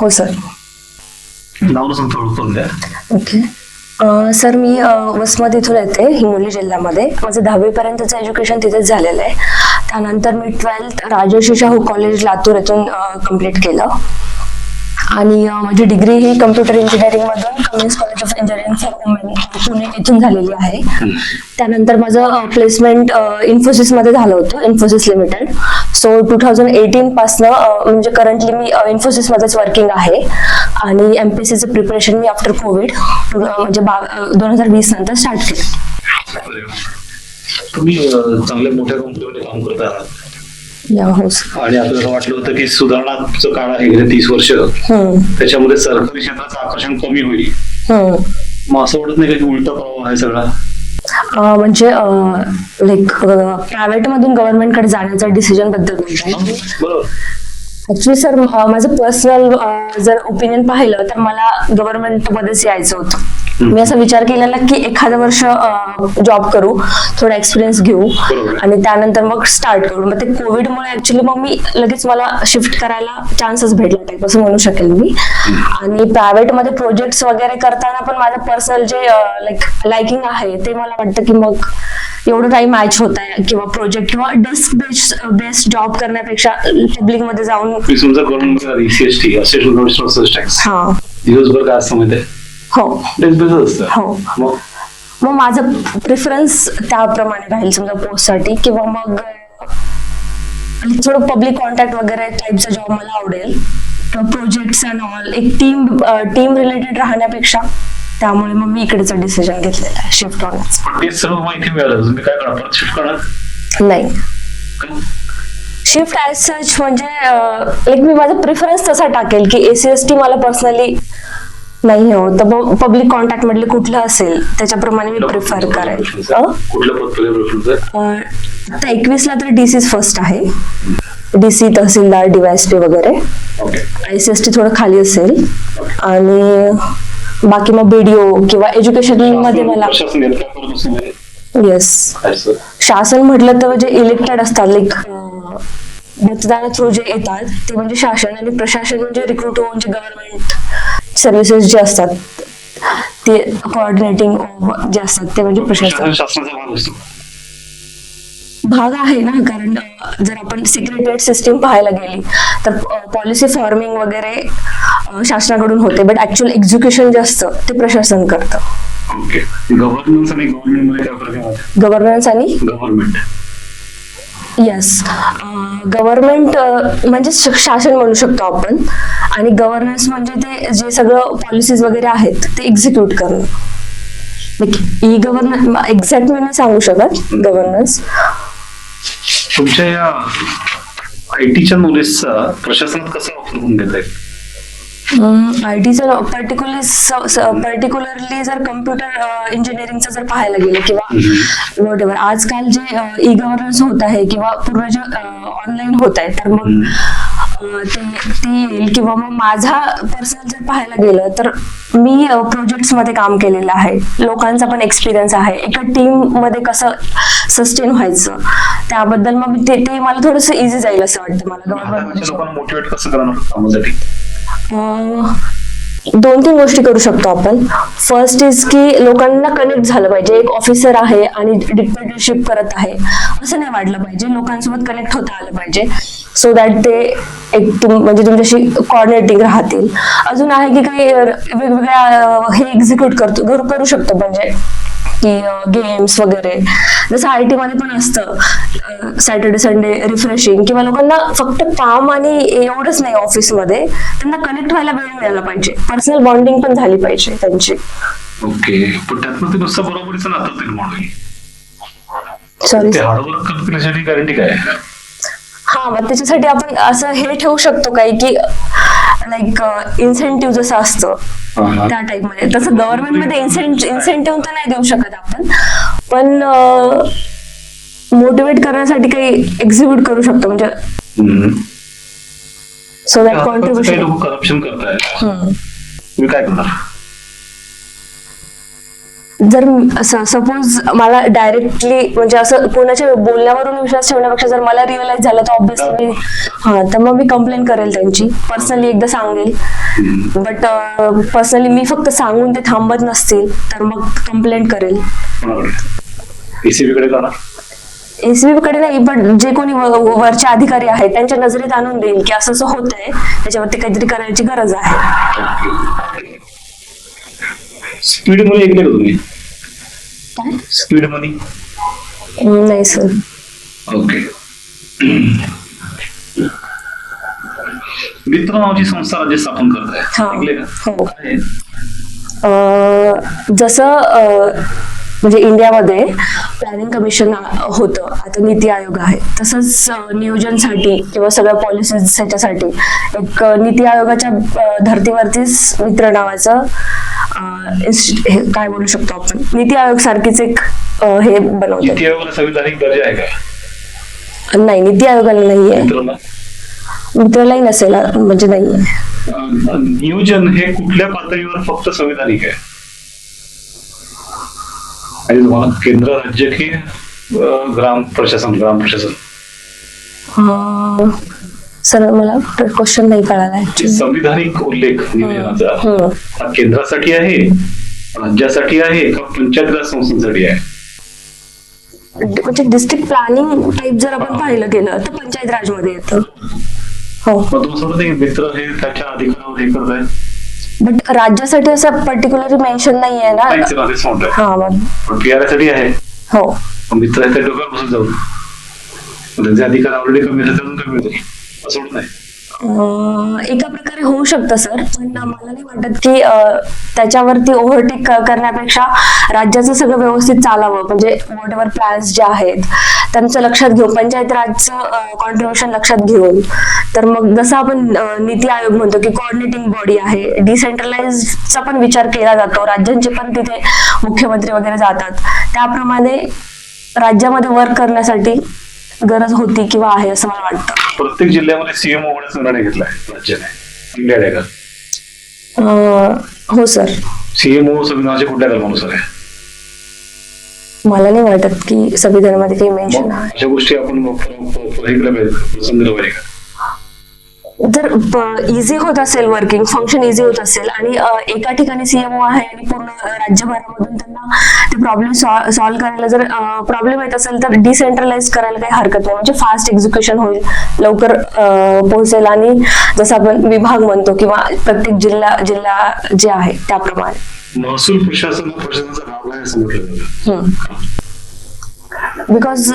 हो sir. Okay. अ, sir मी अ, वसमत इथून येते हिंगोली जिल्ह्यामध्ये. माझं दहावीपर्यंतचं एज्युकेशन तिथेच झालेलं आहे. त्यानंतर मी ट्वेल्थ राजर्षी शाहू कॉलेज लातूर येथून कंप्लीट केलं. आणि अ, माझी डिग्री ही computer इंजिनिअरिंगमधून Cummins college of engineering for women Pune येथून झालेली आहे. त्यानंतर माझं प्लेसमेंट इन्फोसिसमध्ये झालं होतं Infosys limited so two thousand eighteen पासनं म्हणजे करंटली मी इन्फोसिसमध्येच वर्किंग आहे. आणि एम पी एस सीचं प्रिपरेशन मी आफ्टर कोविड म्हणजे बा दोन हजार वीस नंतर स्टार्ट केलं. तुम्ही चांगल्या मोठ्या कंपनीमध्ये काम करत आहात. हो आणि आपल्याला वाटलं होतं की सुधारणाचं काळ आहे गेले तीस वर्ष. त्याच्यामध्ये सरकारी क्षेत्राचं आकर्षण कमी होईल. मग असं वाटत नाही का उलटा प्रवाह आहे सगळा? म्हणजे लाईक प्रायव्हेट मधून जाण्याचा कडे डिसिजनबद्दल बोलताय. ऍक्च्युली सर माझं पर्सनल जर ओपिनियन पाहिलं तर मला गव्हर्नमेंट मध्येच यायचं होतं. मी असा विचार केलेला की एखादं वर्ष जॉब करू थोडा एक्सपिरियन्स घेऊ. आणि त्यानंतर मग स्टार्ट करू. मग ते कोविडमुळे ऍक्च्युली मग मी लगेच मला शिफ्ट करायला चान्सच भेटला टाईप असं म्हणू शकेल मी. आणि प्रायव्हेटमध्ये प्रोजेक्ट्स वगैरे करताना पण माझं पर्सनल जे लाईक लाइकिंग आहे ते मला वाटतं की मग एवढं काही मॅच होत आहे किंवा प्रोजेक्ट किंवा डेस्क बेस्ड बेस्ट जॉब करण्यापेक्षा पब्लिकमध्ये जाऊन समजा हा. दिवसभर काय असतं माहिती हो. हो. मग? मग माझं प्रेफरन्स त्याप्रमाणे राहील समजा पोस्टसाठी किंवा मग थोडं पब्लिक कॉन्टॅक्ट वगैरे टाईपचा जॉब मला आवडेल. किंवा प्रोजेक्ट्स अँड ऑल एक टीम टीम रिलेटेड राहण्यापेक्षा त्यामुळे मग मी इकडेच डिसिजन घेतलेला आहे शिफ्ट होण्याचं. ते सर्व माहिती मिळालं. तुम्ही काय करणार? परत शिफ्ट करणार? नाही? शिफ्ट ॲज सच म्हणजे लाईक मी माझा प्रेफरन्स तसा टाकेल की एसीएसटी मला पर्सनली नाही हो. तर पब्लिक कॉन्टॅक्ट मधले कुठलं असेल त्याच्याप्रमाणे मी प्रिफर करेल आता एकवीसला तर डीसी फर्स्ट आहे. डीसी तहसीलदार डीवायएसपी वगैरे. Okay I C S T थोडं खाली असेल. आणि बाकी मग बीडीओ किंवा एज्युकेशनमध्ये मला? येस? शासन म्हटलं तर जे इलेक्टेड असतात लाईक मतदाना थ्रू जे येतात ते म्हणजे शासन आणि प्रशासन म्हणजे रिक्रुट होऊन जे गव्हर्नमेंट सर्व्हिसेस जे असतात ते कोऑर्डिनेटिंग जे असतात ते म्हणजे प्रशासन. भाग आहे ना कारण जर आपण सिक्रेटेड सिस्टीम पाहायला गेली तर पॉलिसी फॉर्मिंग वगैरे शासनाकडून होते बट ऍक्च्युअल एक्झिक्युशन जे असतं ते प्रशासन करतं. ओके गव्हर्नन्स आणि गव्हर्नमेंट गव्हर्नन्स आणि गव्हर्नमेंट येस गव्हर्नमेंट म्हणजे शासन म्हणू शकतो आपण. आणि गव्हर्नन्स म्हणजे ते जे सगळं पॉलिसीज वगैरे आहेत ते एक्झिक्यूट करणं. ई गव्हर्नन्स एक्झॅक्ट मी नाही सांगू शकत गव्हर्नन्स तुमच्या या आयटीच्या नॉलेजचा प्रशासनात कसा वापर होऊन घेत आहे आय टीचं पर्टिक्युलर पर्टिक्युलरली जर कम्प्युटर इंजिनिअरिंगचं जर पाहायला गेलं किंवा वॉट एव्हर आजकाल जे ई गव्हर्नन्स होत आहे किंवा पूर्ण जे ऑनलाईन होत आहे तर मग ते येईल किंवा मग माझा पर्सनल जर पाहायला गेलं तर मी प्रोजेक्ट्समध्ये काम केलेलं आहे. लोकांचा पण एक्सपिरियन्स आहे. एका टीममध्ये कसं सस्टेन व्हायचं त्याबद्दल मग ते मला थोडंसं इझी जाईल असं वाटतं मला. मोटिवेट कसं करणार दोन तीन गोष्टी करू शकतो आपण. फर्स्ट इज की लोकांना कनेक्ट झालं पाहिजे. एक ऑफिसर आहे आणि डिक्टेटरशिप करत आहे. असं नाही वाटलं पाहिजे. लोकांसोबत कनेक्ट होता आलं पाहिजे. सो दॅट ते एक म्हणजे तुमच्याशी कॉर्डिनेटिंग राहतील. अजून आहे की काही वेगवेगळ्या हे एक्झिक्यूट करतो करू शकतो. म्हणजे की गेम्स वगैरे. जसं आय टी मध्ये पण असतं सॅटर्डे संडे रिफ्रेशिंग किंवा लोकांना फक्त काम आणि एवढंच नाही ऑफिसमध्ये त्यांना कनेक्ट व्हायला वेळ मिळाला पाहिजे. पर्सनल बॉन्डिंग पण झाली पाहिजे त्यांची. ओके. पण त्यातनं ते नुसतं बरोबरीचं नातं होईल सॉरी हार्डवर्क यासाठी गॅरंटी काय? आहे? हा मग त्याच्यासाठी आपण असं हे ठेवू शकतो काही की लाईक इन्सेंटिव्ह जसं असतं. त्या टाइपमध्ये. तसं गव्हर्नमेंटमध्ये इन्सेंटिव्ह तर नाही देऊ शकत आपण. पण मोटिवेट करण्यासाठी काही एक्झिक्यूट करू शकतो म्हणजे. सो दॅट कॉन्ट्रीब्युशन करप्शन करतायत. तुम्ही काय करणार? जर सपोज मला डायरेक्टली म्हणजे असं कोणाच्या बोलण्यावरून विश्वास ठेवण्यापेक्षा जर मला रिअलाइज झालं तर ऑब्विसली मी हा तर मग मी कंप्लेंट करेल त्यांची. पर्सनली एकदा सांगेल. बट पर्सनली मी फक्त सांगून ते थांबत नसतील तर मग कंप्लेंट करेल. एसीबी कडे नाही पण जे कोणी वरचे अधिकारी आहेत त्यांच्या नजरेत आणून देईल की असं असं होत आहे त्याच्यावरती काहीतरी करायची गरज आहे. स्पीडमध्ये ऐकले का तुम्ही स्पीड मनी नाही सर ओके मित्र नावाची संस्था राज्य स्थापन करत आहे हा. ऐकले का? हो. जसं म्हणजे इंडियामध्ये प्लॅनिंग कमिशन होतं. आता नीती आयोग आहे. तसंच नियोजनसाठी किंवा सगळ्या पॉलिसीज ह्याच्यासाठी एक नीती आयोगाच्या धर्तीवरतीच मित्र नावाचं काय बोलू शकतो आपण? नीती आयोग सारखीच एक हे संविधानिक दर्जा आहे का? नाही नीती आयोगाला नाहीये. मित्रालाही नसेल म्हणजे नाहीये. नियोजन हे कुठल्या पातळीवर फक्त संविधानिक आहे? आणि तुम्हाला केंद्र राज्य की ग्राम प्रशासन ग्राम प्रशासन. सर मला क्वेश्चन नाही कळाला संविधानिक उल्लेख. हा केंद्रासाठी आहे राज्यासाठी आहे का पंचायत राज संस्थांसाठी आहे? म्हणजे डिस्ट्रिक्ट प्लॅनिंग टाईप जर आपण पाहिलं गेलं तर पंचायत राजमध्ये येतं. हो. तुम्हाला मित्र हे त्याच्या अधिकारावर हे करत आहे बट राज्यासाठी असं पर्टिक्युलरली मेन्शन नाही आहे ना हा मग. पण साठी आहे. हो. मग मित्र आहे त्या डोक्यावर बसून जाऊ त्यांचे अधिकार ऑलरेडी कमी अजून कमी होतील. असं होत नाही. एका प्रकारे होऊ शकतं सर. पण मला नाही वाटत की त्याच्यावरती ओव्हरटेक करण्यापेक्षा राज्याचं सगळं व्यवस्थित चालावं. म्हणजे वॉट एव्हर प्लॅन्स जे आहेत त्यांचं लक्षात घेऊन पंचायत राजचं कॉन्ट्रीब्युशन लक्षात घेऊन. तर मग जसं आपण नीती आयोग म्हणतो की कोऑर्डिनेटिंग बॉडी आहे डिसेंट्रलाइजचा पण विचार केला जातो. राज्यांचे पण तिथे मुख्यमंत्री वगैरे जातात. त्याप्रमाणे राज्यामध्ये वर्क करण्यासाठी गरज होती किंवा आहे असं मला वाटतं. प्रत्येक जिल्ह्यामध्ये सीएम होण्याचा निर्णय घेतलाय. राज्याने. इंडिया आहे का अं, हो सर. सीएमओ संविधानाच्या कुठल्या कलमानुसार आहे? मला नाही वाटत की संविधानामध्ये काही मेन्शन मग आहे. अशा गोष्टी आपण मग प- प- प- हे केल्या पाहिजेत समजलं पाहिजे का जर इझी होत असेल वर्किंग फंक्शन इझी होत असेल आणि एका ठिकाणी सीएमओ आहे आणि पूर्ण राज्यभरामधून त्यांना ते प्रॉब्लेम सॉल्व्ह करायला जर प्रॉब्लेम येत असेल तर डिसेंट्रलाइज करायला काही हरकत नाही. म्हणजे फास्ट एक्झिक्युशन होईल लवकर पोहोचेल आणि जसं आपण विभाग म्हणतो किंवा प्रत्येक जिल्हा जिल्हा जे आहे त्याप्रमाणे. महसूल प्रशासन प्रशासनाचा बिकॉज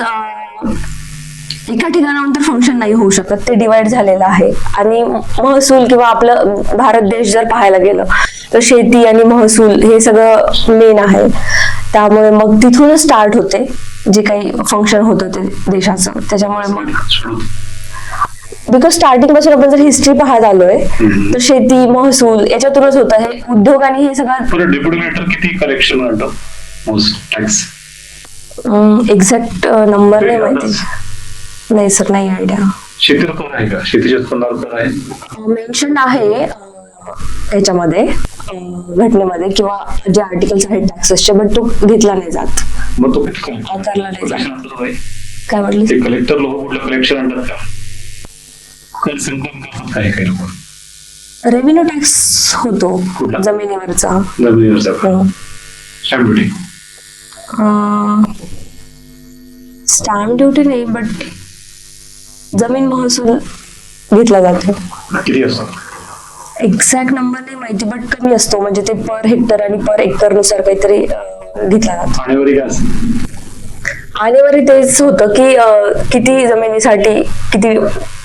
एका ठिकाणाहून तर फंक्शन नाही होऊ शकत. ते डिवाइड झालेलं आहे. आणि महसूल किंवा आपलं भारत देश जर पाहायला गेलं तर शेती आणि महसूल हे सगळं मेन आहे. त्यामुळे मग तिथूनच स्टार्ट होते जे काही फंक्शन होतं ते देशाचं. त्याच्यामुळे मग बिकॉज स्टार्टिंगपासून आपण जर हिस्ट्री पाहत आलोय तर शेती महसूल याच्यातूनच होतं. हे उद्योग आणि हे सगळं किती कलेक्शन एक्झॅक्ट नंबर नाही माहिती. नाही सर नाही आयडिया आहे का? उत्पन्नावर आहे? मेन्शन आहे याच्यामध्ये घटनेमध्ये किंवा जे आर्टिकल्स आहेत टॅक्सेसचे बट तो घेतला नाही जात. मग तो किती आकारला नाही जात. कलेक्शन आणतात बाई? काय म्हटलं ते कलेक्टर लोक कुठलं कलेक्शन आणतात का? कर संकलन करतात काय काही लोक. रेव्हेन्यू टॅक्स होतो कुठला? जमिनीवरचा. जमिनीवरचा. हो. स्टॅम्प ड्युटी स्टॅम्प ड्युटी नाही बट जमीन महसूल घेतला जातो. किती असतो? एक्झॅक्ट नंबर नाही माहिती बट कमी असतो. म्हणजे ते पर हेक्टर आणि पर एकरनुसार काहीतरी घेतला जातो. आणेवारी तेच होतं की किती जमिनीसाठी किती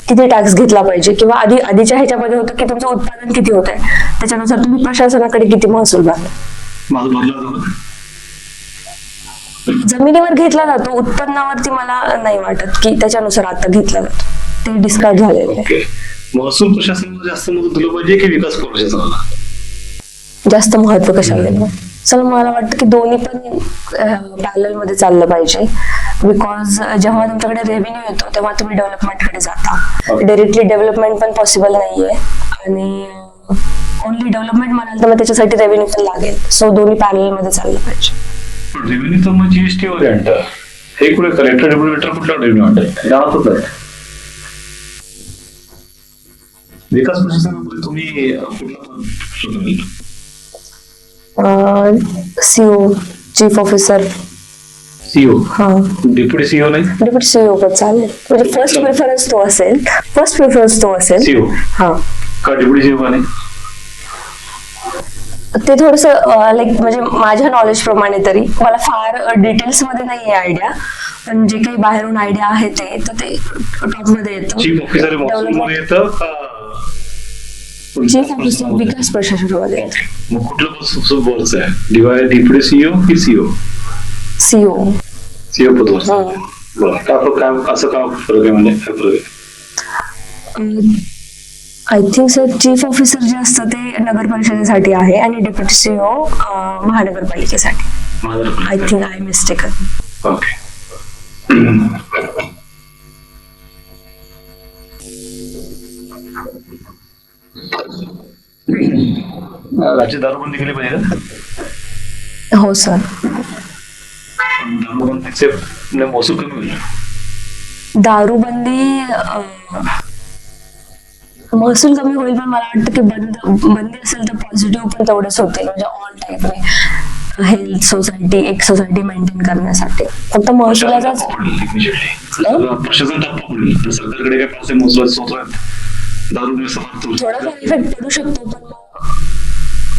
किती टॅक्स घेतला पाहिजे किंवा आधी आधीच्या ह्याच्यामध्ये होतं की तुमचं उत्पादन किती होत आहे त्याच्यानुसार तुम्ही प्रशासनाकडे किती महसूल भरला जमिनीवर घेतला जातो उत्पन्नावरती मला नाही वाटत की त्याच्यानुसार आता घेतला जातो. ते डिस्कार्ड झालेलं आहे. महसूल प्रशासनाला जास्त मदत दिलं पाहिजे की विकास प्रशासनाला? जास्त महत्त्व कशाला दिलं चला मला वाटतं की दोन्ही पण पॅरलमध्ये चाललं पाहिजे. बिकॉज जेव्हा तुमच्याकडे रेव्हेन्यू येतो तेव्हा तुम्ही डेव्हलपमेंटकडे जाता. हो. डायरेक्टली डेव्हलपमेंट पण पॉसिबल नाहीये. आणि ओनली डेव्हलपमेंट म्हणाल तर मग त्याच्यासाठी रेव्हेन्यू पण लागेल. सो दोन्ही पॅरलमध्ये चाललं पाहिजे. रेव्हेन्यू तर मग जीएसटी वर आणतं हे कुठे कलेक्टर डेप्युटी कलेक्टर कुठला रेव्हेन्यू आणतात जाणतच नाही विकास प्रशासनामध्ये तुम्ही कुठलं पद शोधलं सीओ चीफ ऑफिसर सीओ हा. डेप्युटी सीओ नाही? डेप्युटी सीओ पण चालेल. म्हणजे फ़र्स्ट प्रेफरन्स तो असेल. फ़र्स्ट प्रेफरन्स तो असेल. सीओ हा. का डेप्युटी सीओ का नाही? ते थोडस लाईक म्हणजे माझ्या नॉलेज प्रमाणे तरी. मला फार डिटेल्समध्ये नाही आयडिया पण जे काही बाहेरून आयडिया आहे ते तर ते टॉपमध्ये येतं. चीफ ऑफिसर विकास प्रशासनामध्ये मग कुठलं आहे. डिवाय डेप्युटी सीओ की सीओ सीओ सीओ पद हा. बरं का काय असं का फरक आहे म्हणजे? काय फरक आहे? I think sir chief officer जे असतं ते नगर परिषदेसाठी आहे आणि deputy CO महानगरपालिकेसाठी. I think I mistaken okay राज्य दारूबंदी केली पाहिजे हो सर दारूबंदीचे महसूल कमी होईल. दारूबंदी महसूल कमी होईल पण मला वाटतं की बंद बंदी असेल तर पॉझिटिव्ह पण तेवढेच होतील म्हणजे ऑल टाईपने हेल्थ सोसायटी एक सोसायटी मेंटेन करण्यासाठी फक्त महसुलाचाच सरकारकडे काय थोडाफार इफ़ेक्ट पडू शकतो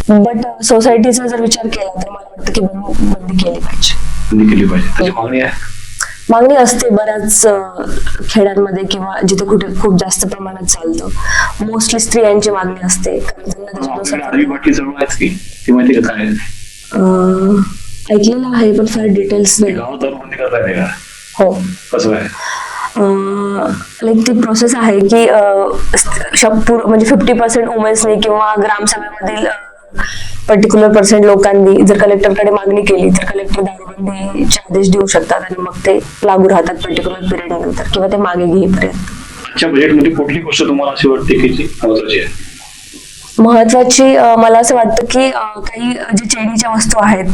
पण बट सोसायटीचा जर विचार केला तर मला वाटतं की बंद- बंदी केली पाहिजे बंदी केली पाहिजे त्याची मागणी आहे मागणी असते बऱ्याच खेड्यांमध्ये किंवा जिथे कुठे खूप जास्त प्रमाणात चालतं. मोस्टली स्त्रियांची मागणी असते. ऐकलेलं आहे पण फार डिटेल्स नाही. हो. कसं लाईक ती प्रोसेस आहे की म्हणजे फिफ्टी पर्सेंट वुमेन्सनी किंवा ग्रामसभेमधील पर्टिक्युलर पर्सेंट लोकांनी जर कलेक्टरकडे मागणी केली तर कलेक्टर दारूबंदीचे आदेश देऊ शकतात आणि मग ते लागू राहतात पर्टिक्युलर पिरियड नंतर किंवा ते मागे घेईपर्यंत. आजच्या बजेटमध्ये कुठली गोष्ट तुम्हाला अशी वाटते की जी महत्वाची आहे? महत्वाची अं, मला असं वाटतं की काही जे चैनीच्या वस्तू आहेत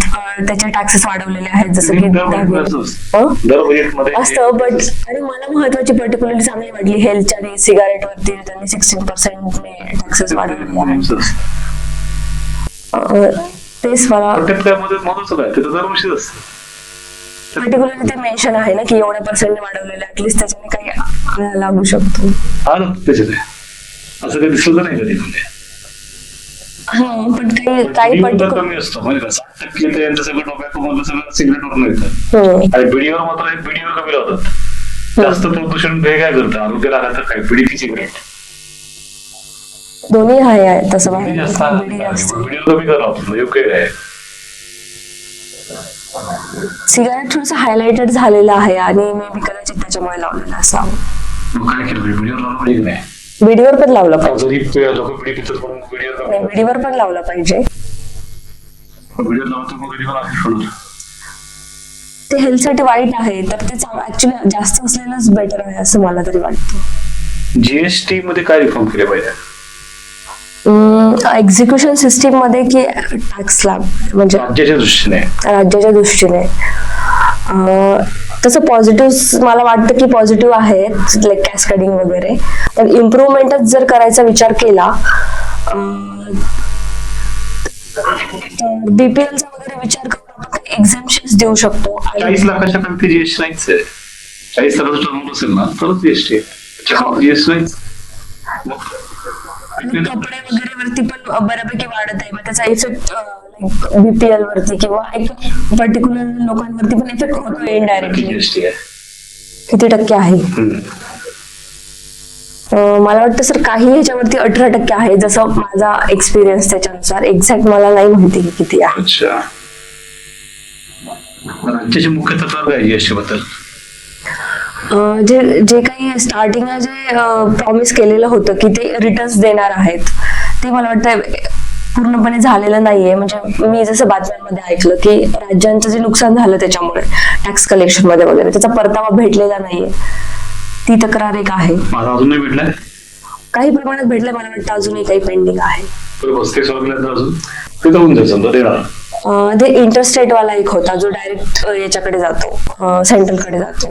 त्याचे टॅक्सेस वाढवलेले आहेत जसं की असतं. बट आणि मला महत्वाची पर्टिक्युलरली चांगली वाटली. हेल्थ आणि सिगारेट वरती त्यांनी सिक्स्टीन पर्सेंट टॅक्सेस अं, तेच मला काय काय ते पर्टिक्युलरली ते मेन्शन आहे ना की एवढ्या पर्सेंट वाढवलेले ऍटलीस्ट त्याच्याने काही लागू शकतो. हा. असं काही दिसलं नाही कधी म्हणजे. हा पण काही काही कमी असतो. म्हणजे साठ टक्के ते यांचं सगळं टोबॅको मधलं सगळं सिगरेटवर येतं आणि बिडीवर मात्र हे बिडीवर कमी लावतात जास्त प्रदूषण हे काय करतं? आरोग्याला काय? बिडी की सिगरेट दोन्ही आहे आहे तसं बिडी जास्त बघायला बिडी जास्त. बिडीवर कमी करा. आपण योग्य आहे सिगारेट थोडस हायलाइटेड झालेलं आहे आणि मे बी कदाचित त्याच्यामुळे लावलेलं असावं मग काय केलं? बिडीवर लावलं पाहिजे की नाही? बिडीवर पण लावलं पाहिजे. जरी लोक बिडी पितात म्हणून बिडीवर नाही लावलं बिडीवर पण लावलं पाहिजे. मग ते हेल्थसाठी वाईट आहे तर ते ऍक्च्युली जास्त असलेलंच बेटर आहे असं मला तरी वाटतं. जीएसटी मध्ये काय रिफॉर्म केले पाहिजे? एक्झिक्युशन सिस्टीममध्ये की टॅक्स स्लॅब म्हणजे राज्याच्या दृष्टीने. राज्याच्या दृष्टीने. तसं पॉझिटिव्ह मला वाटतं की पॉझिटिव्ह आहेत लाईक कॅस्कडिंग वगैरे. पण इम्प्रुव्हमेंटच जर करायचा विचार केला बीपीएलचा वगैरे विचार करून आपण एक्झाम्शन देऊ शकतो. चाळीस लाखाच्या खाली जीएसटी नाहीच आहे. चाळीस लाखाचं टर्न असेल ना तरच जीएसटी जीएसटी नाहीच. आणि कपडे वगैरे वरती पण बऱ्यापैकी वाढत आहे. मग त्याचा इफेक्ट बीपीएल वरती किंवा एक पर्टिक्युलर लोकांवरती पण इफेक्ट होतो इनडायरेक्टली किती टक्के आहे? मला वाटतं सर काही ह्याच्यावरती अठरा टक्के आहे जसं माझा एक्सपिरियन्स त्याच्यानुसार. एक्झॅक्ट मला नाही माहिती की किती आहे. अच्छा. राज्याची मुख्य तक्रार काय जीएसटी बद्दल. अं, जे जे काही स्टार्टिंगला जे प्रॉमिस केलेलं होतं की ते रिटर्न्स देणार आहेत ते मला वाटतं पूर्णपणे झालेलं नाहीये. म्हणजे मी जसं बातम्यांमध्ये ऐकलं की राज्यांचं जे नुकसान झालं त्याच्यामुळे टॅक्स कलेक्शनमध्ये वगैरे त्याचा परतावा भेटलेला नाहीये. ती तक्रार एक आहे. काही प्रमाणात भेटलं मला वाटतं अजूनही काही पेंडिंग आहे. ते इंटरस्टेट वाला एक होता जो डायरेक्ट याच्याकडे जातो. सेंट्रलकडे जातो.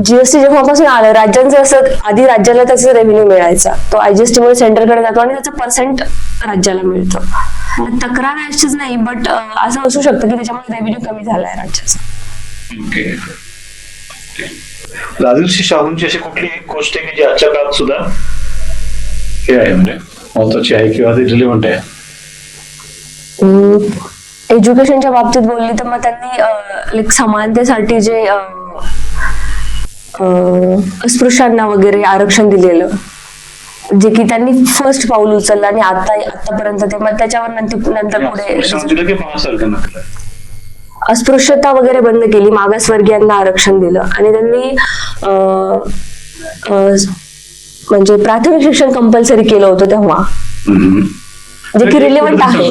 जीएसटी जेव्हापासून आलं राज्यांचं असं आधी राज्याला त्याचा रेव्हेन्यू मिळायचा. तो आयजीएसटी मुळे सेंटरकडे जातो आणि त्याचा पर्सेंट राज्याला मिळतो. तक्रार अशीच नाही बट असं असू शकतं की त्याच्यामुळे रेव्हेन्यू कमी झालाय राज्याचा. ओके राजर्षी शाहूंची अशी कुठली एक गोष्ट आहे की जी आजच्या काळात सुद्धा हे आहे म्हणजे? महत्वाची आहे किंवा ती रिलेव्हंट आहे. एज्युकेशनच्या बाबतीत बोलली तर मग त्यांनी लाईक समानतेसाठी जे अस्पृश्यांना वगैरे आरक्षण दिलेलं जे की त्यांनी फर्स्ट पाऊल उचललं आणि आता आतापर्यंत ते मग त्याच्यावर नंतर नंतर पुढे अस्पृश्यता वगैरे बंद केली मागासवर्गीयांना आरक्षण दिलं. आणि त्यांनी म्हणजे प्राथमिक शिक्षण कंपल्सरी केलं होतं तेव्हा. जे की रिलेव्हंट आहे.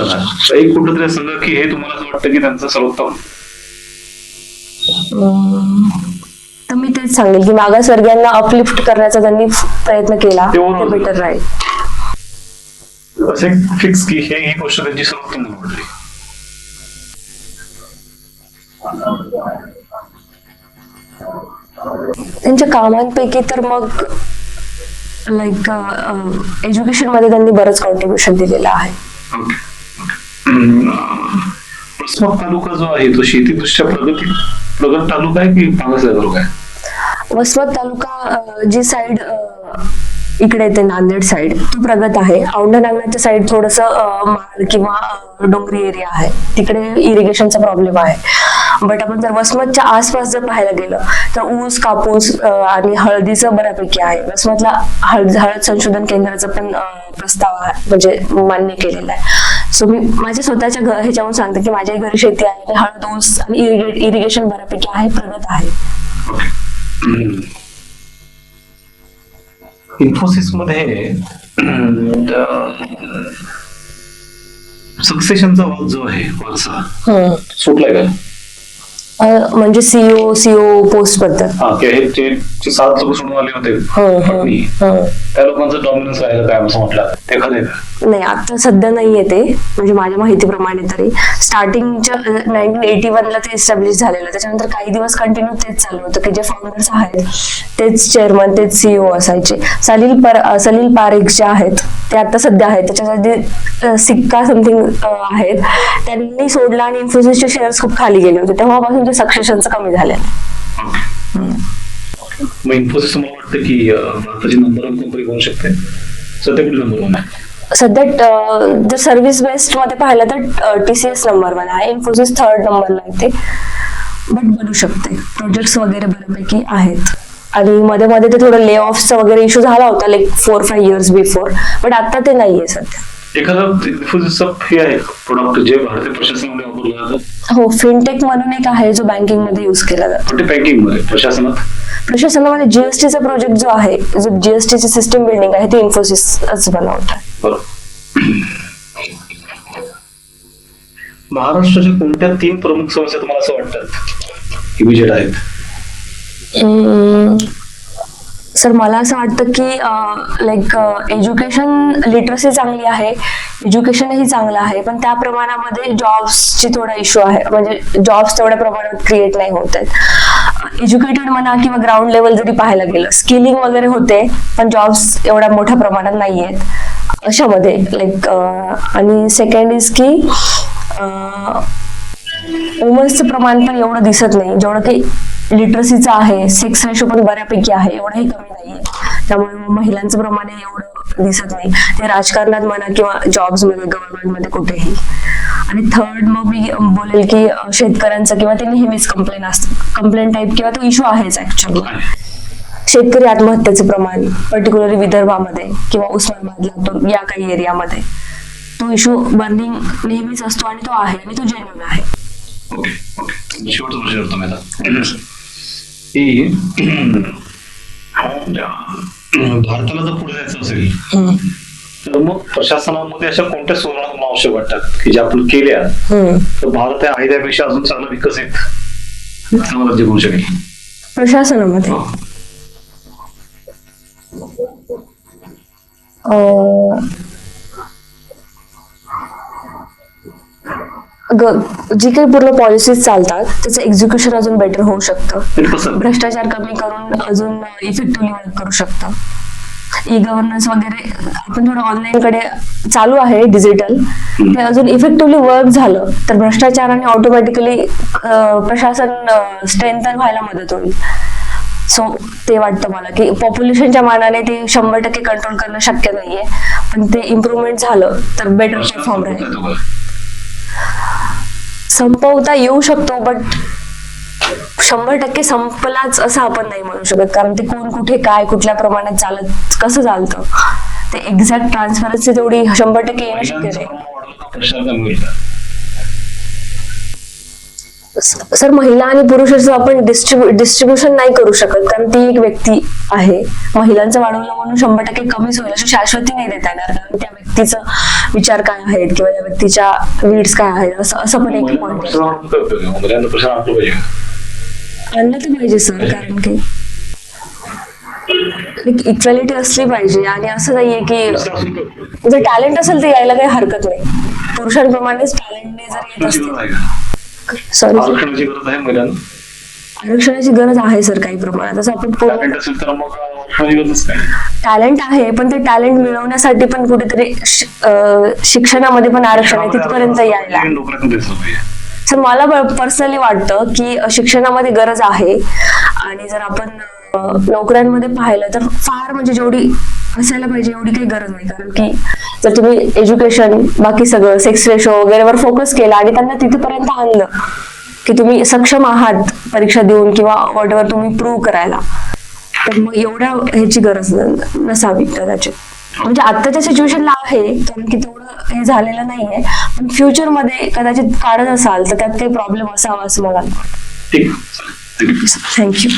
एक कुठेतरी असं सांगा की हे तुम्हाला असं वाटतं की त्यांचं सर्वोत्तम. तर मी तेच सांगेल की मागासवर्गीयांना अपलिफ्ट करण्याचा त्यांनी प्रयत्न केला ते. बेटर राहील असे फिक्स की हे ही गोष्ट त्यांची सर्वोत्तम निवडली त्यांच्या कामांपैकी तर मग लाईक एज्युकेशनमध्ये त्यांनी बरंच कॉन्ट्रीब्युशन दिलेलं आहे. वसमत तालुका जो आहे तो शेतीदृष्ट्या प्रगती प्रगत तालुका आहे की तालुका आहे? वसमत तालुका जी साईड इकडे येते नांदेड साईड तो प्रगत आहे. औंढा नागनाथच्या साईड थोडस माळ किंवा डोंगरी एरिया आहे. तिकडे इरिगेशनचा प्रॉब्लेम आहे. बट आपण जर वसमतच्या आसपास जर पाहायला गेलं तर ऊस कापूस आणि हळदीचं बऱ्यापैकी आहे. वसमतला हळद हळद संशोधन केंद्राचा पण प्रस्ताव आहे म्हणजे मान्य केलेला आहे. सो मी माझ्या स्वतःच्या घर ह्याच्यावरून सांगते की माझ्या घरी शेती आहे हळद ऊस आणि इरिगेशन बऱ्यापैकी आहे प्रगत आहे. इन्फोसिसमध्ये सक्सेशनचा वाद जो आहे वारसा. सुटलाय का म्हणजे सीओ सीओ पोस्ट हा हे जे जे सात लोक सोडून आले होते हम्म, पत्नी, हम्म. त्या लोकांचं डॉमिनन्स राहिलं काय असं म्हटलं? ते खरं आहे का? नाही आता सध्या नाहीये ते. म्हणजे माझ्या माहितीप्रमाणे तरी. स्टार्टिंगच्या नाईन्टीन एटी ला ते इस्टॅब्लिश झालेलं. त्याच्यानंतर काही दिवस कंटिन्यू तेच चालू होतं की जे फाउंडर्स आहेत तेच चेअरमन तेच सीईओ असायचे. सलील पर अं, सलील पारेख जे आहेत ते आता सध्या आहेत. त्याच्यासाठी सिक्का समथिंग आहेत. त्यांनी सोडला आणि इन्फोसिसचे शेअर्स खूप खाली गेले होते. तेव्हापासून ते सक्सेशनचं कमी. मग इन्फोसिस मला वाटतं की भारताची नंबर वन कंपनी होऊ शकते? सध्या कुठली नंबर वन आहे? सध्या जर सर्व्हिस बेस्डमध्ये पाहिलं तर टीसीएस नंबर वन आहे. इन्फोसिस थर्ड नंबरला येते बट बनू शकते. प्रोजेक्ट्स वगैरे बऱ्यापैकी आहेत. आणि मध्ये मध्ये ते थोडं ले ऑफचा वगैरे इश्यू झाला होता like four five years before but आता ते नाहीये सध्या. हे आहे प्रोडक्ट जे भारतीय प्रशासनामध्ये वापरलं जातं? हो फिनटेक म्हणून एक आहे जो बँकिंगमध्ये युज केला जातो. प्रशासनात? प्रशासनामध्ये जीएसटीचा प्रोजेक्ट जो आहे जो जीएसटीची सिस्टम बिल्डिंग आहे ती इन्फोसिसच बनवत. महाराष्ट्राच्या कोणत्या तीन प्रमुख समस्या तुम्हाला असं वाटतात? इमिजिएट आहेत. सर मला असं वाटतं की लाईक एज्युकेशन लिटरसी चांगली आहे एज्युकेशनही चांगलं आहे पण त्या प्रमाणामध्ये जॉब्सची थोडा इश्यू आहे. म्हणजे जॉब्स तेवढ्या प्रमाणात क्रिएट नाही होत आहेत. एज्युकेटेड म्हणा किंवा ग्राउंड लेवल जरी पाहायला गेलं स्किलिंग वगैरे होते पण जॉब्स एवढ्या मोठ्या प्रमाणात नाही आहेत. अशामध्ये लाईक आणि सेकंड इज की वुमन्सचं प्रमाण पण एवढं दिसत नाही जेवढं की लिटरसीचं आहे सेक्स रेशो पण बऱ्यापैकी आहे एवढंही कमी नाहीये. त्यामुळे मग महिलांचं प्रमाण हे एवढं दिसत नाही. ते राजकारणात म्हणा किंवा जॉब्समध्ये गव्हर्नमेंटमध्ये कुठेही. आणि थर्ड मग मी बोलेल की शेतकऱ्यांचं किंवा ते नेहमीच कंप्लेन असतं. कंप्लेंट टाईप किंवा तो इश्यू आहेच ऍक्च्युअली शेतकरी आत्महत्येचं प्रमाण पर्टिक्युलरली विदर्भामध्ये किंवा उस्मानाबाद या काही एरियामध्ये तो इश्यू बर्निंग नेहमीच असतो आणि तो आहे आणि तो जेन्युन आहे. ओके ओके शेवटचा प्रश्न की भारताला जर पुढे जायचं असेल तर मग प्रशासनामध्ये अशा कोणत्या सुधारणा तुम्हाला आवश्यक वाटतात की ज्या आपण केल्या तर भारत आहे त्यापेक्षा अजून चांगला विकसित चांगलं राज्य होऊ शकेल? प्रशासनामध्ये? अं, जी काही पूर्ण पॉलिसीज चालतात त्याचं एक्झिक्युशन अजून बेटर होऊ शकतं. भ्रष्टाचार कमी करून अजून इफेक्टिव्हली वर्क करू शकतं. ई गव्हर्नन्स वगैरे आपण थोडं ऑनलाईन कडे चालू आहे डिजिटल ते अजून इफेक्टिव्हली वर्क झालं तर भ्रष्टाचाराने ऑटोमॅटिकली प्रशासन स्ट्रेंथन व्हायला मदत होईल. सो ते वाटतं मला की पॉप्युलेशनच्या मानाने ते शंभर टक्के कंट्रोल करणं शक्य नाहीये. पण ते इम्प्रुव्हमेंट झालं तर बेटर परफॉर्म राहील. संपवता येऊ शकतो बट शंभर टक्के संपलाच असं आपण नाही म्हणू शकत. कारण ते कोण कुठे काय कुठल्या प्रमाणात चालत कसं चालतं? ते एक्झॅक्ट ट्रान्सफरन्सी तेवढी शंभर टक्के येणं शक्य नाही. सर महिला आणि पुरुषाचं आपण डिस्ट्रीब्युशन नाही करू शकत. कारण ती एक व्यक्ती आहे. महिलांचं वाढवलं म्हणून शंभर टक्के कमीच होईल अशी शाश्वती नाही देता येणार. कारण त्या व्यक्तीचं विचार काय आहेत किंवा त्या व्यक्तीच्या नीड्स काय आहेत? असं असं पण एक प्रशासन आणलं? आणलं तर पाहिजे सर कारण की इक्वॅलिटी असली पाहिजे. आणि असं नाहीये की? जर टॅलेंट असेल तर यायला काही हरकत नाही. पुरुषांप्रमाणेच टॅलेंटने जर येत असतील? सॉरी आरक्षणाची गरज आहे महिलांना आरक्षणाची गरज आहे सर काही प्रमाणात. असं आपण टॅलेंट आहे पण ते टॅलेंट मिळवण्यासाठी पण कुठेतरी शिक्षणामध्ये पण आरक्षण आहे तिथपर्यंत यायला. तर मला पर्सनली वाटतं की शिक्षणामध्ये गरज आहे. आणि जर आपण नोकऱ्यांमध्ये पाहिलं तर फार म्हणजे जेवढी असायला पाहिजे एवढी काही गरज नाही. कारण की जर तुम्ही एज्युकेशन बाकी सगळं सेक्स रेशो वगैरेवर फोकस केला आणि त्यांना तिथेपर्यंत आणलं की तुम्ही सक्षम आहात परीक्षा देऊन किंवा वॉट तुम्ही प्रूव्ह करायला तर मग एवढ्या ह्याची गरज नसावी कदाचित. म्हणजे आत्ताच्या सिच्युएशनला आहे कारण की तेवढं हे झालेलं नाहीये. पण फ्युचरमध्ये कदाचित काढत असाल तर त्यात काही प्रॉब्लेम असावा असं मला. थँक्यू